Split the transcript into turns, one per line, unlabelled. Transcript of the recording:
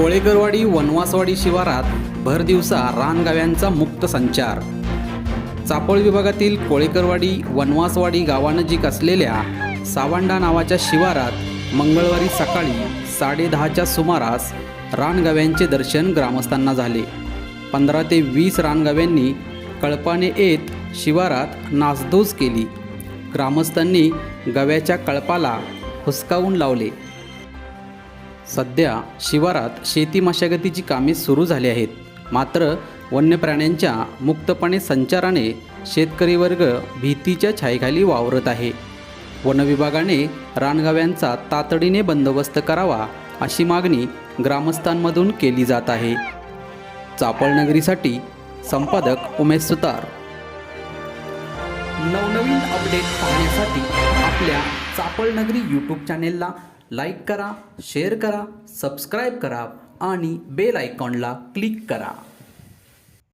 कोळेकरवाडी वनवासवाडी शिवारात भर दिवसा रानगाव्यांचा मुक्त संचार. चापळ विभागातील कोळेकरवाडी वनवासवाडी गावानजीक असलेल्या सावंडा नावाच्या शिवारात मंगळवारी सकाळी साडेदहाच्या सुमारास रानगाव्यांचे दर्शन ग्रामस्थांना झाले. पंधरा ते वीस रानगाव्यांनी कळपाने येत शिवारात नासधूस केली. ग्रामस्थांनी गव्याच्या कळपाला हुसकावून लावले. सध्या शिवारात शेती मशागतीची कामे सुरू झाली आहेत. मात्र वन्य प्राण्यांच्या मुक्तपणे संचाराने शेतकरी वर्ग भीतीच्या छायेखाली वावरत आहे. वनविभागाने रानगाव्यांचा तातडीने बंदोबस्त करावा अशी मागणी ग्रामस्थांमधून केली जात आहे. चापळनगरीसाठी संपादक उमेश सुतार. नवनवीन अपडेट पाहण्यासाठी आपल्या चापळनगरी यूट्यूब चॅनेलला लाईक करा शेअर करा सबस्क्राईब करा आणि बेल आयकॉनला क्लिक करा.